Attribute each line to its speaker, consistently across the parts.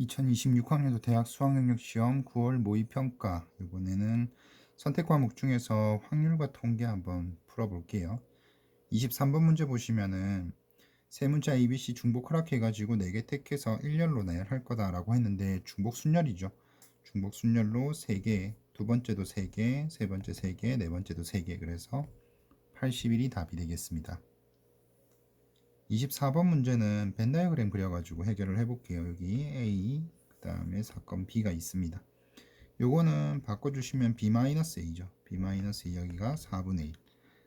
Speaker 1: 2026학년도 대학 수학능력 시험 9월 모의평가 이번에는 선택 과목 중에서 확률과 통계 한번 풀어볼게요. 23번 문제 보시면은 세 문자 ABC 중복 허락해가지고 4개 택해서 1열로 내야 할 거다라고 했는데 중복 순열이죠. 중복 순열로 3개, 두 번째도 3개, 세 번째 3개, 네 번째도 3개 그래서 81이 답이 되겠습니다. 24번 문제는 벤 다이어그램 그려가지고 해결을 해볼게요. 여기 A, 그 다음에 사건 B가 있습니다. 요거는 바꿔주시면 B-A죠. B-A 여기가 4분의 1.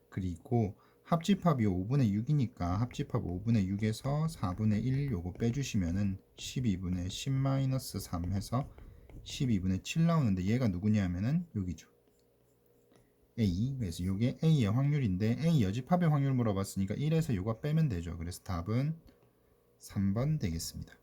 Speaker 1: 그리고 합집합이 5분의 6이니까 합집합 5분의 6에서 4분의 1 요거 빼주시면은 12분의 10-3 해서 12분의 7 나오는데 얘가 누구냐면은 여기죠. A 그래서 이게 A의 확률인데 A 여집합의 확률 물어봤으니까 1에서 요거 빼면 되죠. 그래서 답은 3번 되겠습니다.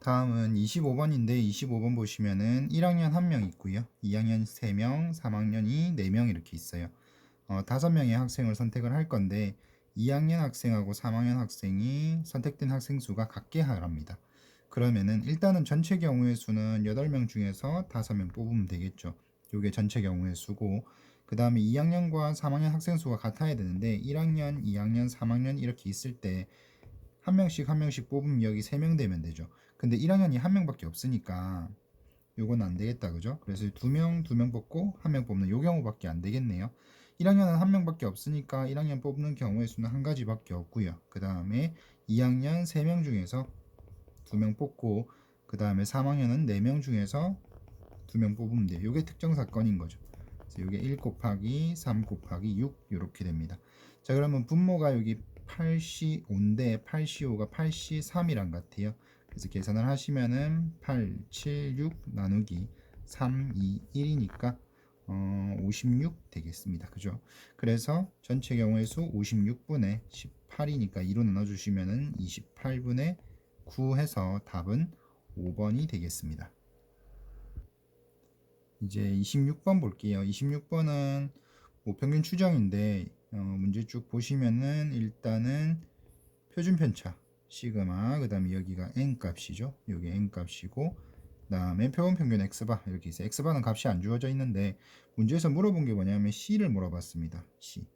Speaker 1: 다음은 25번인데 25번 보시면은 1학년 1명 있고요. 2학년 3명, 3학년이 4명 이렇게 있어요. 어, 5명의 학생을 선택을 할 건데 2학년 학생하고 3학년 학생이 선택된 학생 수가 같게 하랍니다. 그러면은 일단은 전체 경우의 수는 8명 중에서 5명 뽑으면 되겠죠. 요게 전체 경우의 수고 그 다음에 2학년과 3학년 학생 수가 같아야 되는데 1학년, 2학년, 3학년 이렇게 있을 때 한 명씩 한 명씩 뽑으면 여기 3명 되면 되죠. 근데 1학년이 한 명밖에 없으니까 요건 안 되겠다 그죠? 그래서 두 명, 두명 뽑고 한 명 뽑는 요 경우밖에 안 되겠네요. 1학년은 한 명밖에 없으니까 1학년 뽑는 경우의 수는 한 가지밖에 없고요. 그 다음에 2학년 3명 중에서 두 명 뽑고 그 다음에 3학년은 4명 중에서 두 명 뽑으면 돼요. 요게 특정 사건인 거죠. 그래서 요게 1 곱하기 3 곱하기 6 이렇게 됩니다. 자 그러면 분모가 여기 8C5인데 8C5가 8C3이란 같아요. 그래서 계산을 하시면은 8, 7, 6 나누기 3, 2, 1이니까 어, 56 되겠습니다. 그죠? 그래서 전체 경우의 수 56분의 18이니까 2로 나눠주시면은 28분의 9 해서 답은 5번이 되겠습니다. 이제 26번 볼게요. 26번은 뭐 평균 추정인데 어, 문제 쭉 보시면은 일단은 표준 편차 시그마 그 다음에 여기가 n 값이죠. 여기 n 값이고 그 다음에 표본 평균 x바 이렇게 있어요. x바는 값이 안 주어져 있는데 문제에서 물어본 게 뭐냐면 c를 물어봤습니다. c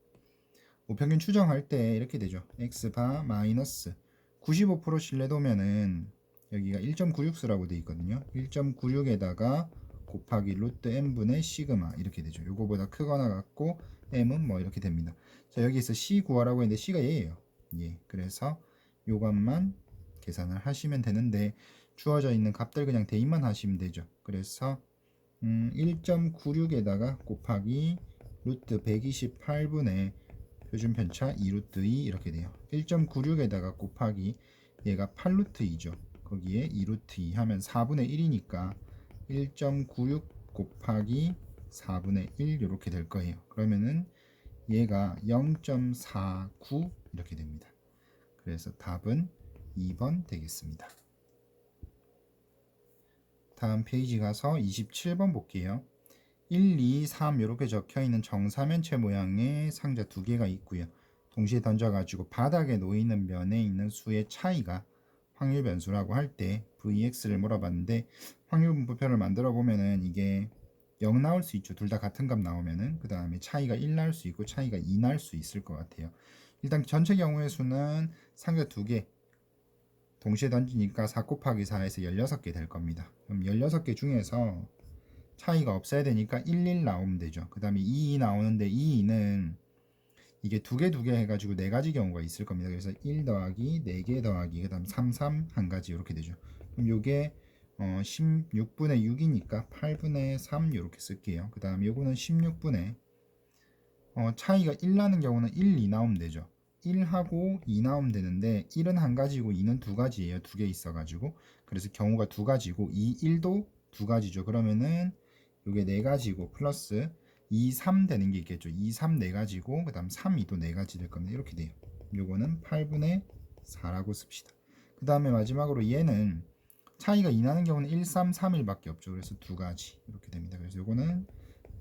Speaker 1: 뭐 평균 추정할 때 이렇게 되죠. x바 마이너스 95% 신뢰도면은 여기가 1.96수라고 되어 있거든요. 1.96에다가 곱하기 루트 n분의 시그마 이렇게 되죠. 요거보다 크거나 같고 m은 뭐 이렇게 됩니다. 자 여기서 c 구하라고 했는데 c가 얘예요. 예. 그래서 요것만 계산을 하시면 되는데 주어져 있는 값들 그냥 대입만 하시면 되죠. 그래서 음, 1.96에다가 곱하기 루트 128분의 표준 편차 2루트 2 이렇게 돼요. 1.96에다가 곱하기 얘가 8루트 2죠. 거기에 2루트 2 하면 4분의 1이니까 1.96 곱하기 4분의 1 이렇게 될 거예요. 그러면은 얘가 0.49 이렇게 됩니다. 그래서 답은 2번 되겠습니다. 다음 페이지 가서 27번 볼게요. 1, 2, 3 이렇게 적혀 있는 정사면체 모양의 상자 두 개가 있고요. 동시에 던져가지고 바닥에 놓이는 면에 있는 수의 차이가 확률 변수라고 할 때 Vx를 물어봤는데 확률 분포표를 만들어 보면은 이게 0 나올 수 있죠. 둘 다 같은 값 나오면은 그 다음에 차이가 1 나올 수 있고 차이가 2 나올 수 있을 것 같아요. 일단 전체 경우의 수는 상자 두 개 동시에 던지니까 4 곱하기 4에서 16개 될 겁니다. 그럼 16개 중에서 차이가 없어야 되니까 1, 1 나오면 되죠. 그 다음에 2, 2 나오는데 2, 2는 이게 두 개 두 개 해가지고 네 가지 경우가 있을 겁니다. 그래서 1 더하기 4개 더하기 그 다음 3, 3 한 가지 이렇게 되죠. 그럼 요게 어, 16분의 6이니까 8분의 3 이렇게 쓸게요. 그 다음 요거는 16분의 어, 차이가 1 나는 경우는 1, 2 나오면 되죠. 1하고 2 나오면 되는데 1은 한 가지고 2는 두 가지예요. 두 개 있어가지고 그래서 경우가 두 가지고 2, 1도 두 가지죠. 그러면은 요게 네 가지고 플러스 2, 3 되는 게 있겠죠. 2, 3 네 가지고 그 다음 3, 2도 네 가지 될 겁니다. 이렇게 돼요. 요거는 8분의 4라고 씁시다. 그 다음에 마지막으로 얘는 차이가 2 나는 경우는 1, 3, 3일밖에 없죠. 그래서 두 가지 이렇게 됩니다. 그래서 요거는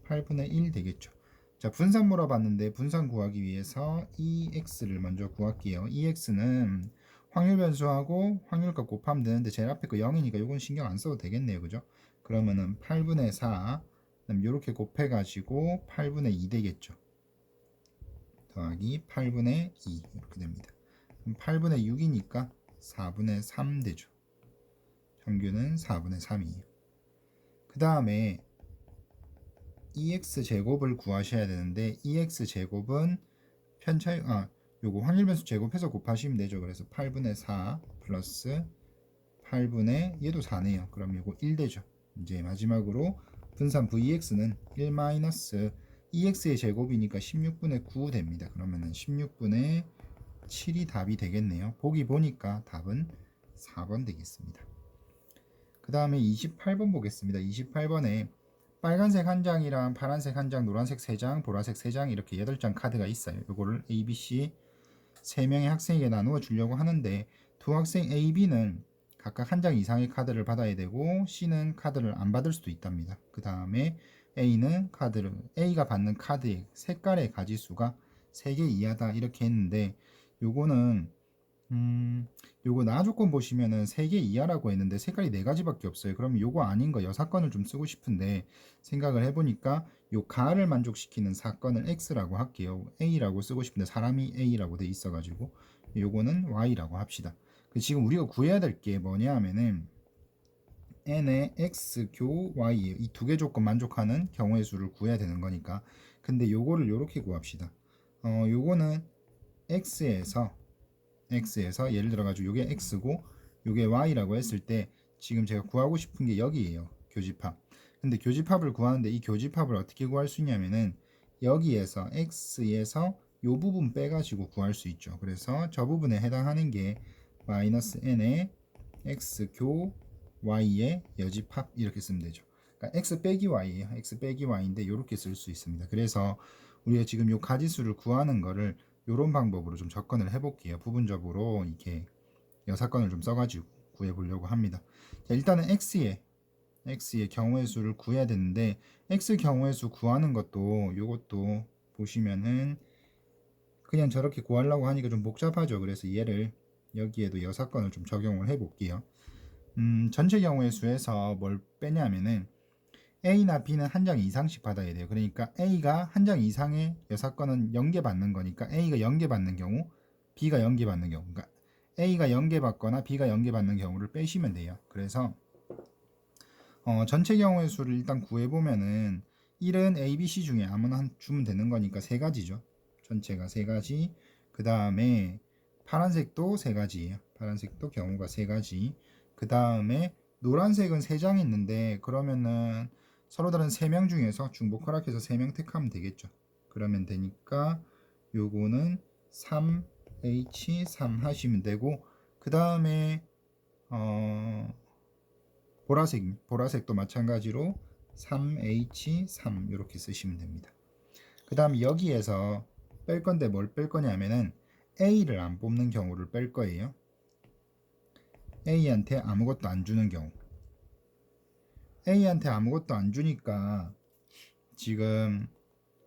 Speaker 1: 8분의 1 되겠죠. 자 분산 물어봤는데 분산 구하기 위해서 EX를 먼저 구할게요. EX는 확률 변수하고 확률값 곱하면 되는데 제일 앞에 거 0이니까 요건 신경 안 써도 되겠네요. 그죠? 그러면은 8분의 4 그다음 요렇게 곱해 가지고 8분의 2 되겠죠. 더하기 8분의 2 이렇게 됩니다. 그럼 8분의 6이니까 4분의 3 되죠. 평균은 4분의 3이에요. 그 다음에 EX 제곱을 구하셔야 되는데 EX 제곱은 편차율 아 요거 확률 변수 제곱해서 곱하시면 되죠. 그래서 8분의 4 플러스 8분의 얘도 4네요. 그럼 요거 1 되죠. 이제 마지막으로 분산 VX는 1 마이너스 EX의 제곱이니까 16분의 9 됩니다. 그러면은 16분의 7이 답이 되겠네요. 보기 보니까 답은 4번 되겠습니다. 그 다음에 28번 보겠습니다. 28번에 빨간색 한 장이랑 파란색 한 장, 노란색 세 장, 보라색 세 장 이렇게 8장 카드가 있어요. 이거를 A, B, C 세 명의 학생에게 나누어 주려고 하는데 두 학생 A, B는 각각 한 장 이상의 카드를 받아야 되고 C는 카드를 안 받을 수도 있답니다. 그 다음에 A는 카드를 A가 받는 카드의 색깔의 가지수가 3개 이하다 이렇게 했는데 요거는 음, 요거 나 조건 보시면은 3개 이하라고 했는데 색깔이 4가지밖에 없어요. 그럼 요거 아닌 거 여사건을 좀 쓰고 싶은데 생각을 해보니까 요 가를 만족시키는 사건을 X라고 할게요. A라고 쓰고 싶은데 사람이 A라고 돼 있어가지고 요거는 Y라고 합시다. 그 지금 우리가 구해야 될 게 뭐냐 하면은 n의 x 교 y예요. 이두 개 조건 만족하는 경우의 수를 구해야 되는 거니까. 근데 요거를 요렇게 구합시다. 어, 요거는 x에서 x에서 예를 들어 가지고 요게 x고 요게 y라고 했을 때 지금 제가 구하고 싶은 게 여기에요. 교집합. 근데 교집합을 구하는데 이 교집합을 어떻게 구할 수 있냐면은 여기에서 x에서 요 부분 빼가지고 구할 수 있죠. 그래서 저 부분에 해당하는 게 마이너스 n의 x 교 y의 여집합 이렇게 쓰면 되죠. 그러니까 x 빼기 y예요. x 빼기 y인데 이렇게 쓸 수 있습니다. 그래서 우리가 지금 요 가지수를 구하는 거를 이런 방법으로 좀 접근을 해볼게요. 부분적으로 이렇게 여사건을 좀 써가지고 구해보려고 합니다. 자, 일단은 x의 x의 경우의 수를 구해야 되는데 x 경우의 수 구하는 것도 요것도 보시면은 그냥 저렇게 구하려고 하니까 좀 복잡하죠. 그래서 얘를 여기에도 여사건을 좀 적용을 해볼게요. 음, 전체 경우의 수에서 뭘 빼냐면은 A나 B는 한 장 이상씩 받아야 돼요. 그러니까 A가 한 장 이상의 여사건은 연계 받는 거니까 A가 연계 받는 경우, B가 연계 받는 경우, 그러니까 A가 연계 받거나 B가 연계 받는 경우를 빼시면 돼요. 그래서 어, 전체 경우의 수를 일단 구해 보면은 1은 A, B, C 중에 아무나 한 주면 되는 거니까 세 가지죠. 전체가 세 가지. 그 다음에 파란색도 세 가지예요. 파란색도 경우가 세 가지. 그 다음에 노란색은 세 장 있는데 그러면은 서로 다른 세 명 중에서 중복 허락해서 세 명 택하면 되겠죠. 그러면 되니까 요거는 3H3 하시면 되고 그 다음에 어 보라색 보라색도 마찬가지로 3H3 이렇게 쓰시면 됩니다. 그 다음 여기에서 뺄 건데 뭘 뺄 거냐면은 A를 안 뽑는 경우를 뺄 거예요. A한테 아무것도 안 주는 경우. A한테 아무것도 안 주니까 지금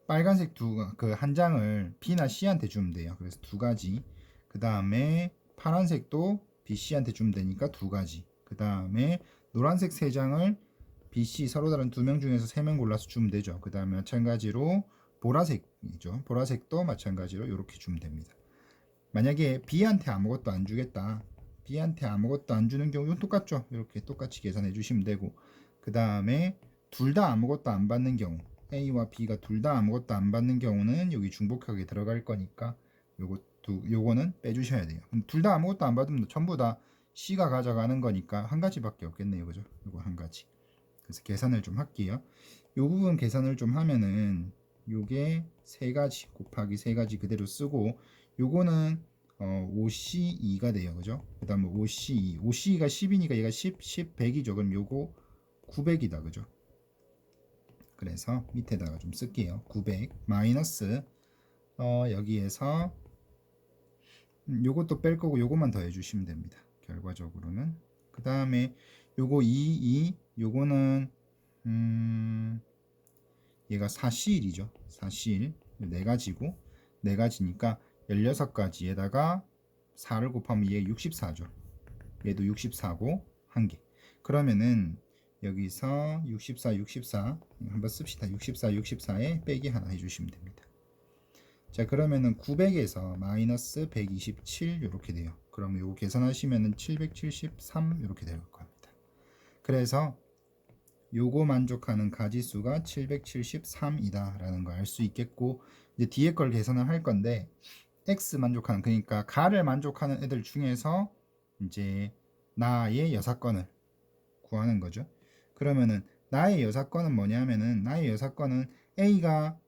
Speaker 1: 빨간색 두 그 한 장을 B나 C한테 주면 돼요. 그래서 두 가지. 그 다음에 파란색도 B, C한테 주면 되니까 두 가지. 그 다음에 노란색 세 장을 B, C 서로 다른 두 명 중에서 세 명 골라서 주면 되죠. 그 다음에 마찬가지로 보라색이죠. 보라색도 마찬가지로 이렇게 주면 됩니다. 만약에 B한테 아무것도 안 주겠다. B한테 아무것도 안 주는 경우는 똑같죠. 이렇게 똑같이 계산해 주시면 되고 그 다음에 둘 다 아무것도 안 받는 경우 A와 B가 둘 다 아무것도 안 받는 경우는 여기 중복하게 들어갈 거니까 요것도 요거는 빼주셔야 돼요. 둘 다 아무것도 안 받으면 전부 다 C가 가져가는 거니까 한 가지밖에 없겠네요, 그죠? 요거 한 가지. 그래서 계산을 좀 할게요. 요 부분 계산을 좀 하면은 요게 세 가지 곱하기 세 가지 그대로 쓰고 요거는 어, 5C2가 돼요. 그죠? 그 다음에 5C2. 5C2가 10이니까 얘가 10, 10, 100이죠. 그럼 요거 900이다. 그죠? 그래서 밑에다가 좀 쓸게요. 900 마이너스 어, 여기에서 음, 요것도 뺄 거고 요것만 더해 주시면 됩니다. 결과적으로는 그 다음에 요거 2, 2 요거는 음 얘가 4C1이죠. 4C1 네 가지고 네 가지니까 16가지에다가 4를 곱하면 얘 64죠. 얘도 64고 한 개. 그러면은 여기서 64, 64 한번 씁시다. 64, 64에 빼기 하나 해주시면 됩니다. 자 그러면은 900에서 마이너스 127 이렇게 돼요. 그럼 요거 계산하시면은 773 이렇게 될 겁니다. 그래서 요거 만족하는 가지수가 773이다 라는 걸 알 수 있겠고 이제 뒤에 걸 계산을 할 건데 x 만족하는 그러니까 가를 만족하는 애들 중에서 이제 나의 여사건을 구하는 거죠. 그러면은 나의 여사건은 뭐냐면은 나의 여사건은 A가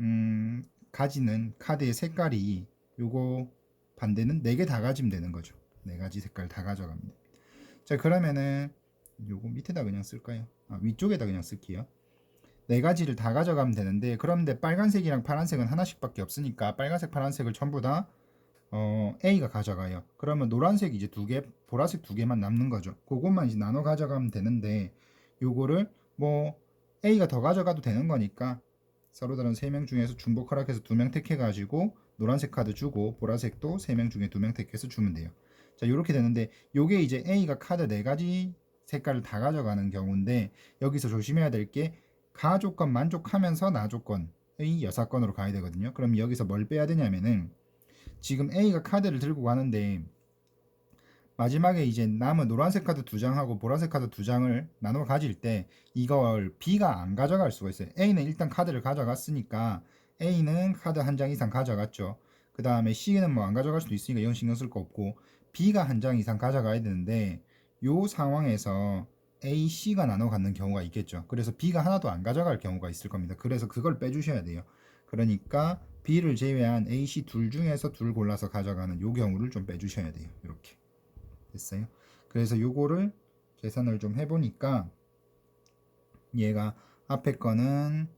Speaker 1: 음, 가지는 카드의 색깔이 요거 반대는 네 개 다 가지면 되는 거죠. 네 가지 색깔 다 가져갑니다. 자 그러면은 요거 밑에다 그냥 쓸까요? 아, 위쪽에다 그냥 쓸게요. 네 가지를 다 가져가면 되는데 그런데 빨간색이랑 파란색은 하나씩밖에 없으니까 빨간색 파란색을 전부 다 어, A가 가져가요. 그러면 노란색 이제 두 개, 보라색 두 개만 남는 거죠. 그것만 이제 나눠 가져가면 되는데 요거를 뭐 A가 더 가져가도 되는 거니까 서로 다른 세 명 중에서 중복 허락해서 두 명 택해 가지고 노란색 카드 주고 보라색도 세 명 중에 두 명 택해서 주면 돼요. 자, 이렇게 되는데 요게 이제 A가 카드 네 가지 색깔을 다 가져가는 경우인데 여기서 조심해야 될게 가 조건 만족하면서 나 조건의 여사건으로 가야 되거든요. 그럼 여기서 뭘 빼야 되냐면은 지금 A가 카드를 들고 가는데 마지막에 이제 남은 노란색 카드 두 장하고 보라색 카드 두 장을 나눠 가질 때 이걸 B가 안 가져갈 수가 있어요. A는 일단 카드를 가져갔으니까 A는 카드 한 장 이상 가져갔죠. 그 다음에 C는 뭐 안 가져갈 수도 있으니까 이건 신경 쓸 거 없고 B가 한 장 이상 가져가야 되는데 요 상황에서 A, C가 나눠 갖는 경우가 있겠죠. 그래서 B가 하나도 안 가져갈 경우가 있을 겁니다. 그래서 그걸 빼주셔야 돼요. 그러니까 B를 제외한 A, C 둘 중에서 둘 골라서 가져가는 요 경우를 좀 빼주셔야 돼요. 이렇게 됐어요. 그래서 요거를 계산을 좀 해보니까 얘가 앞에 거는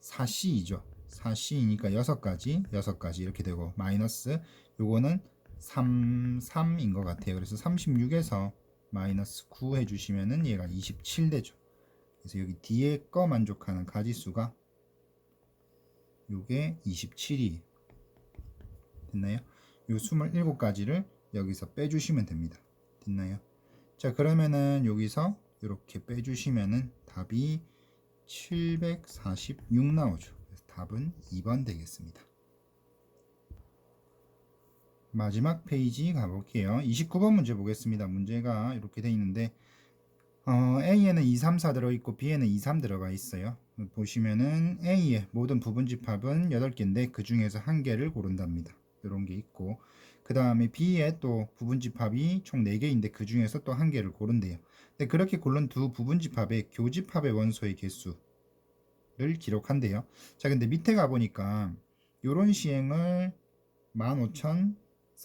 Speaker 1: 4C이죠. 4C니까 6가지, 6가지 이렇게 되고 마이너스 요거는 3, 3인 것 같아요. 그래서 36에서 마이너스 9 해주시면은 얘가 27 되죠. 그래서 여기 뒤에 거 만족하는 가지수가 요게 27이 됐나요? 요 27가지를 여기서 빼주시면 됩니다. 됐나요? 자 그러면은 여기서 이렇게 빼주시면은 답이 746 나오죠. 그래서 답은 2번 되겠습니다. 마지막 페이지 가볼게요. 29번 문제 보겠습니다. 문제가 이렇게 돼 있는데 어, A에는 2, 3, 4 들어있고 B에는 2, 3 들어가 있어요. 보시면은 A의 모든 부분 집합은 8개인데 그 중에서 한 개를 고른답니다. 이런 게 있고 그 다음에 B에 또 부분 집합이 총 4개인데 그 중에서 또 한 개를 고른대요. 근데 그렇게 고른 두 부분 집합의 교집합의 원소의 개수를 기록한대요. 자 근데 밑에 가보니까 이런 시행을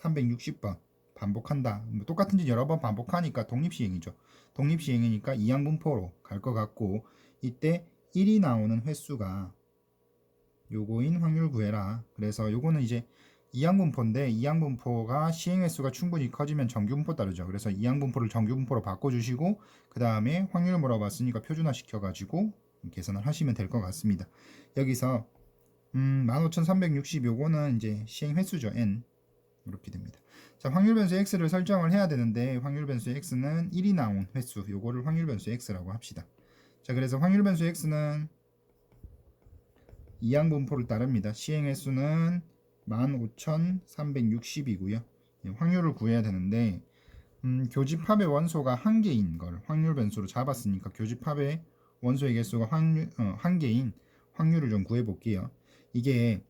Speaker 1: 15,360번 반복한다. 뭐 똑같은 짓 여러 번 반복하니까 독립시행이죠. 독립시행이니까 이항분포로 갈 것 같고 이때 1이 나오는 횟수가 요거인 확률 구해라. 그래서 요거는 이제 이항분포인데 이항분포가 시행 횟수가 충분히 커지면 정규분포 따르죠. 그래서 이항분포를 정규분포로 바꿔주시고 그 다음에 확률 물어봤으니까 표준화 시켜가지고 계산을 하시면 될 것 같습니다. 여기서 음, 15,360 요거는 이제 시행 횟수죠. n 이렇게 됩니다. 자, 확률 변수 x를 설정을 해야 되는데 확률 변수 x는 1이 나온 횟수 요거를 확률 변수 x라고 합시다. 자, 그래서 확률 변수 x는 이항 분포를 따릅니다. 시행 횟수는 15,360이고요. 예, 확률을 구해야 되는데 음, 교집합의 원소가 한 개인 걸 확률 변수로 잡았으니까 교집합의 원소의 개수가 확률, 어, 한 개인 확률을 좀 구해 볼게요. 이게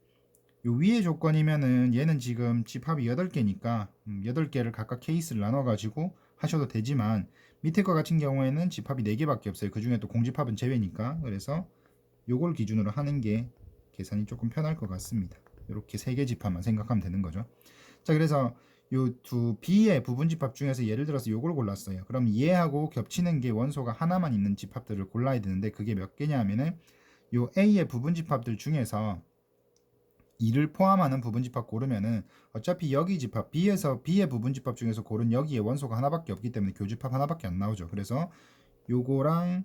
Speaker 1: 요 위의 조건이면은 얘는 지금 집합이 8개니까 8개를 각각 케이스를 나눠 가지고 하셔도 되지만 밑에 거 같은 경우에는 집합이 4개밖에 없어요. 그 중에 또 공집합은 제외니까. 그래서 요걸 기준으로 하는 게 계산이 조금 편할 것 같습니다. 이렇게 세개 집합만 생각하면 되는 거죠. 자, 그래서 요 두 B의 부분 집합 중에서 예를 들어서 요걸 골랐어요. 그럼 얘하고 겹치는 게 원소가 하나만 있는 집합들을 골라야 되는데 그게 몇 개냐 하면은 요 A의 부분 집합들 중에서 2를 포함하는 부분집합 고르면은 어차피 여기 집합 B에서 B의 부분집합 중에서 고른 여기에 원소가 하나밖에 없기 때문에 교집합 하나밖에 안 나오죠. 그래서 요거랑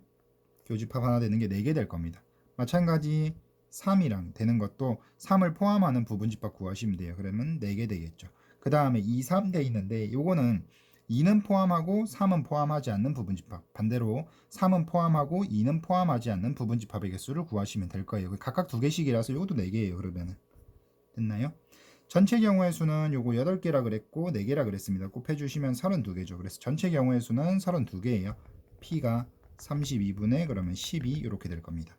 Speaker 1: 교집합 하나 되는 게 4개 될 겁니다. 마찬가지 3이랑 되는 것도 3을 포함하는 부분집합 구하시면 돼요. 그러면 4개 되겠죠. 그 다음에 2, 3 돼 있는데 요거는 2는 포함하고 3은 포함하지 않는 부분집합. 반대로 3은 포함하고 2는 포함하지 않는 부분집합의 개수를 구하시면 될 거예요. 각각 두 개씩이라서 요것도 4개예요. 그러면은. 됐나요? 전체 경우의 수는 요거 8개라 그랬고 4개라 그랬습니다. 곱해 주시면 32개죠. 그래서 전체 경우의 수는 32개예요. P가 32분의 그러면 12 이렇게 될 겁니다.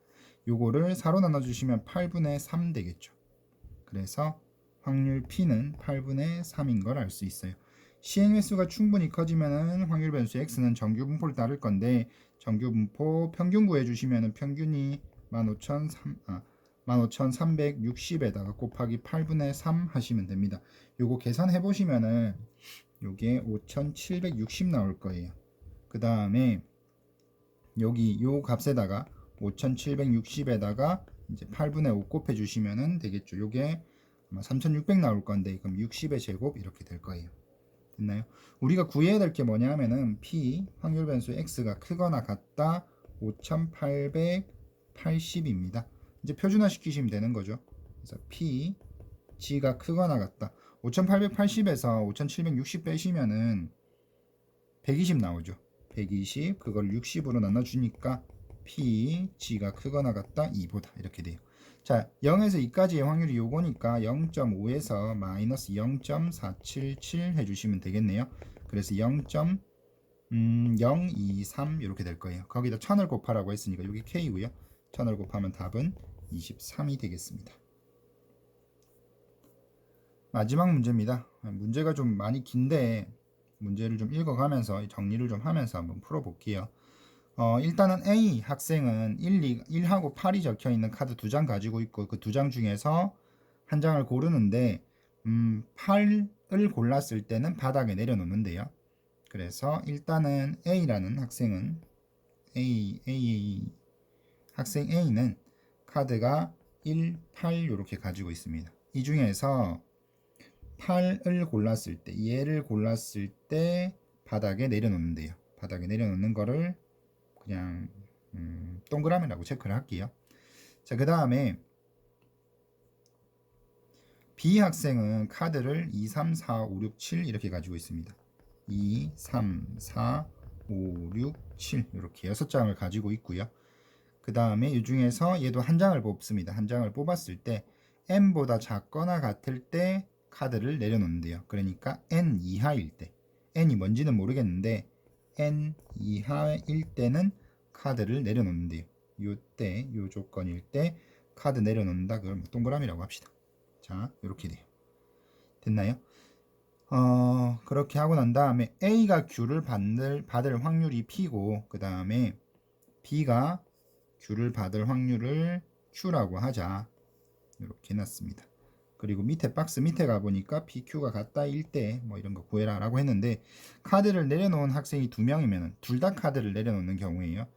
Speaker 1: 요거를 4로 나눠 주시면 8분의 3 되겠죠. 그래서 확률 P는 8분의 3인 걸 알 수 있어요. 시행 횟수가 충분히 커지면은 확률 변수 x는 정규 분포를 따를 건데 정규 분포 평균 구해 주시면은 평균이 15,300 아, 15,360에다가 곱하기 8분의 3 하시면 됩니다. 요거 계산해 보시면은 요게 5,760 나올 거예요. 그 다음에 여기 요 값에다가 5,760에다가 이제 8분의 5 곱해 주시면은 되겠죠. 요게 아마 3,600 나올 건데 그럼 60의 제곱 이렇게 될 거예요. 됐나요? 우리가 구해야 될 게 뭐냐 하면은 P 확률 변수 X가 크거나 같다 5880입니다. 이제 표준화 시키시면 되는 거죠. 그래서 P G가 크거나 같다 5880에서 5760 빼시면은 120 나오죠. 120 그걸 60으로 나눠 주니까 P G가 크거나 같다 2보다 이렇게 돼요. 자, 0에서 2까지의 확률이 요거니까 0.5에서 마이너스 0.477 해주시면 되겠네요. 그래서 0. 음, 0, 2, 3 이렇게 될 거예요. 거기다 1000을 곱하라고 했으니까 여기 K고요. 1000을 곱하면 답은 23이 되겠습니다. 마지막 문제입니다. 문제가 좀 많이 긴데 문제를 좀 읽어가면서 정리를 좀 하면서 한번 풀어볼게요. 어, 일단은 A 학생은 1, 2, 1하고 8이 적혀 있는 카드 두 장 가지고 있고 그 두 장 중에서 한 장을 고르는데 음, 8을 골랐을 때는 바닥에 내려놓는데요. 그래서 일단은 A라는 학생은 A, A, 학생 A는 카드가 1, 8 이렇게 가지고 있습니다. 이 중에서 8을 골랐을 때, 얘를 골랐을 때 바닥에 내려놓는데요. 바닥에 내려놓는 거를 그냥 음, 동그라미라고 체크를 할게요. 자, 그 다음에 B 학생은 카드를 2, 3, 4, 5, 6, 7 이렇게 가지고 있습니다. 2, 3, 4, 5, 6, 7 이렇게 6장을 가지고 있고요. 그 다음에 이 중에서 얘도 한 장을 뽑습니다. 한 장을 뽑았을 때 n보다 작거나 같을 때 카드를 내려놓는데요. 그러니까 n 이하일 때 n이 뭔지는 모르겠는데 n 이하일 때는 카드를 내려놓는데요. 요때 요 조건일 때 카드 내려놓는다. 그걸 뭐 동그라미라고 합시다. 자, 이렇게 돼요. 됐나요? 어, 그렇게 하고 난 다음에 A가 Q를 받을, 받을 확률이 P고, 그 다음에 B가 Q를 받을 확률을 Q라고 하자. 이렇게 해놨습니다. 그리고 밑에 박스 밑에 가보니까 PQ가 같다 1대 뭐 이런 거 구해라 라고 했는데 카드를 내려놓은 학생이 두 명이면 둘 다 카드를 내려놓는 경우에요.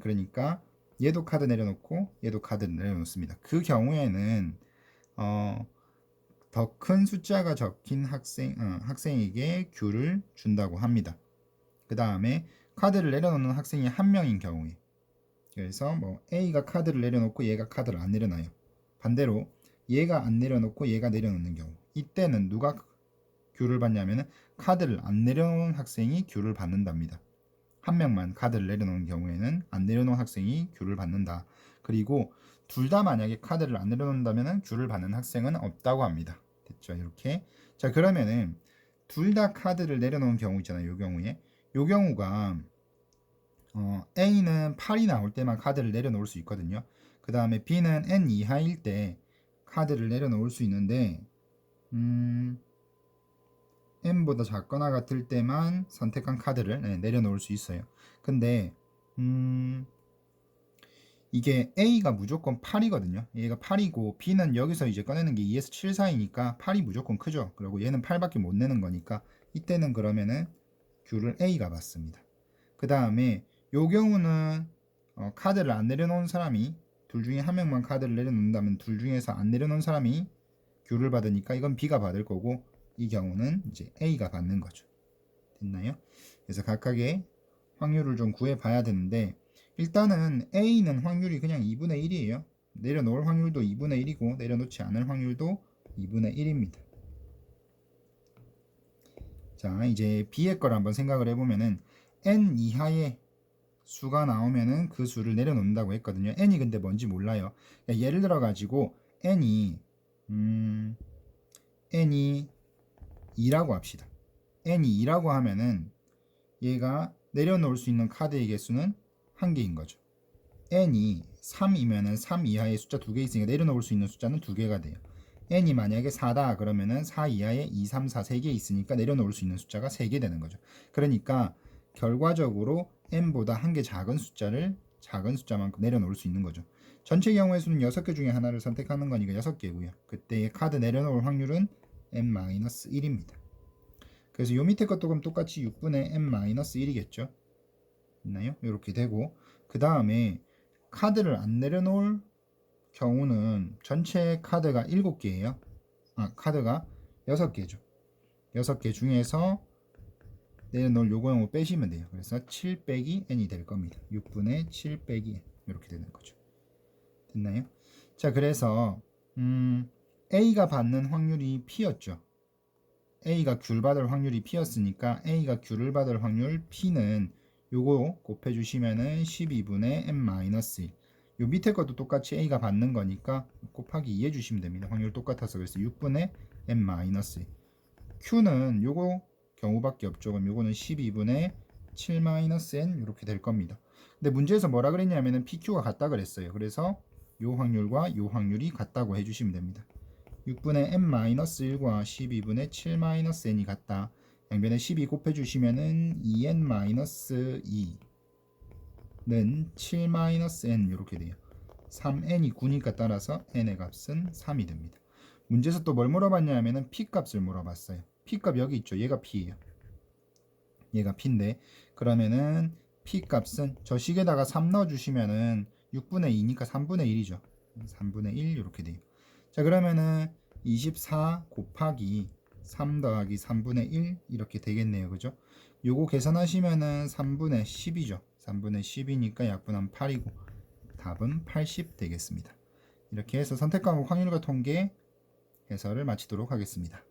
Speaker 1: 그러니까 얘도 카드 내려놓고 얘도 카드를 내려놓습니다. 그 경우에는 어, 더 큰 숫자가 적힌 학생, 어, 학생에게 Q를 준다고 합니다. 그 다음에 카드를 내려놓는 학생이 한 명인 경우에 그래서 뭐 A가 카드를 내려놓고 얘가 카드를 안 내려놔요. 반대로 얘가 안 내려놓고 얘가 내려놓는 경우 이때는 누가 큐를 받냐면은 카드를 안 내려놓은 학생이 큐를 받는답니다. 한 명만 카드를 내려놓은 경우에는 안 내려놓은 학생이 큐를 받는다. 그리고 둘 다 만약에 카드를 안 내려놓는다면은 큐를 받는 학생은 없다고 합니다. 됐죠? 이렇게. 자, 그러면은 둘 다 카드를 내려놓은 경우 있잖아요. 요 경우에. 요 경우가 어, A는 8이 나올 때만 카드를 내려놓을 수 있거든요. 그 다음에 B는 N 이하일 때 카드를 내려놓을 수 있는데 음, n보다 작거나 같을 때만 선택한 카드를 네, 내려놓을 수 있어요. 근데 음, 이게 A가 무조건 8이거든요. 얘가 8이고 B는 여기서 이제 꺼내는 게 2에서 7 사이니까 8이 무조건 크죠. 그리고 얘는 8밖에 못 내는 거니까 이때는 그러면은 Q를 A가 받습니다. 그 다음에 요 경우는 어, 카드를 안 내려놓은 사람이 둘 중에 한 명만 카드를 내려놓는다면 둘 중에서 안 내려놓은 사람이 Q를 받으니까 이건 B가 받을 거고 이 경우는 이제 A가 받는 거죠. 됐나요? 그래서 각각의 확률을 좀 구해 봐야 되는데 일단은 A는 확률이 그냥 2분의 1이에요. 내려놓을 확률도 2분의 1이고 내려놓지 않을 확률도 2분의 1입니다. 자, 이제 b의 걸 한번 생각을 해보면은 n 이하의 수가 나오면은 그 수를 내려놓는다고 했거든요. n이 근데 뭔지 몰라요. 그러니까 예를 들어 가지고 n이 음, n이 2라고 합시다. n이 2라고 하면은 얘가 내려놓을 수 있는 카드의 개수는 한 개인 거죠. n이 3이면은 3 이하의 숫자 두 개 있으니까 내려놓을 수 있는 숫자는 두 개가 돼요. n이 만약에 4다 그러면은 4 이하에 2, 3, 4 세 개 있으니까 내려놓을 수 있는 숫자가 세 개 되는 거죠. 그러니까 결과적으로 n보다 한 개 작은 숫자를 작은 숫자만큼 내려놓을 수 있는 거죠. 전체 경우의 수는 6개 중에 하나를 선택하는 거니까 6개고요. 그때의 카드 내려놓을 확률은 n-1입니다. 그래서 요 밑에 것도 그럼 똑같이 6분의 n-1이겠죠. 있나요? 이렇게 되고 그 다음에 카드를 안 내려놓을 경우는 전체 카드가 7개예요. 아, 카드가 6개죠. 6개 중에서 내려놓을 요거용을 빼시면 돼요. 그래서 7 빼기 n이 될 겁니다. 6분의 7 빼기 n 이렇게 되는 거죠. 됐나요? 자, 그래서 음, A가 받는 확률이 P였죠. A가 귤 받을 확률이 P였으니까 A가 귤을 받을 확률 P는 요거 곱해주시면은 12분의 n-1. 요 밑에 것도 똑같이 A가 받는 거니까 곱하기 2 해주시면 됩니다. 확률 똑같아서 그래서 6분의 n-1. Q는 요거 경우밖에 없죠. 그럼 요거는 12분의 7-n 이렇게 될 겁니다. 근데 문제에서 뭐라 그랬냐면은 PQ가 같다 그랬어요. 그래서 요 확률과 요 확률이 같다고 해주시면 됩니다. 6분의 n-1과 12분의 7-n이 같다. 양변에 12 곱해주시면은 2n-2는 7-n 이렇게 돼요. 3n이 9니까 따라서 n의 값은 3이 됩니다. 문제에서 또 뭘 물어봤냐면은 p 값을 물어봤어요. P 값 여기 있죠. 얘가 p예요. 얘가 p인데 그러면은 p 값은 저 식에다가 3 넣어주시면은 6분의 2니까 3분의 1이죠. 3분의 1 이렇게 돼요. 자 그러면은 24 곱하기 3 더하기 3분의 1 이렇게 되겠네요. 그죠? 요거 계산하시면은 3분의 10이죠. 3분의 10이니까 약분하면 8이고 답은 80 되겠습니다. 이렇게 해서 선택 과목 확률과 통계 해설을 마치도록 하겠습니다.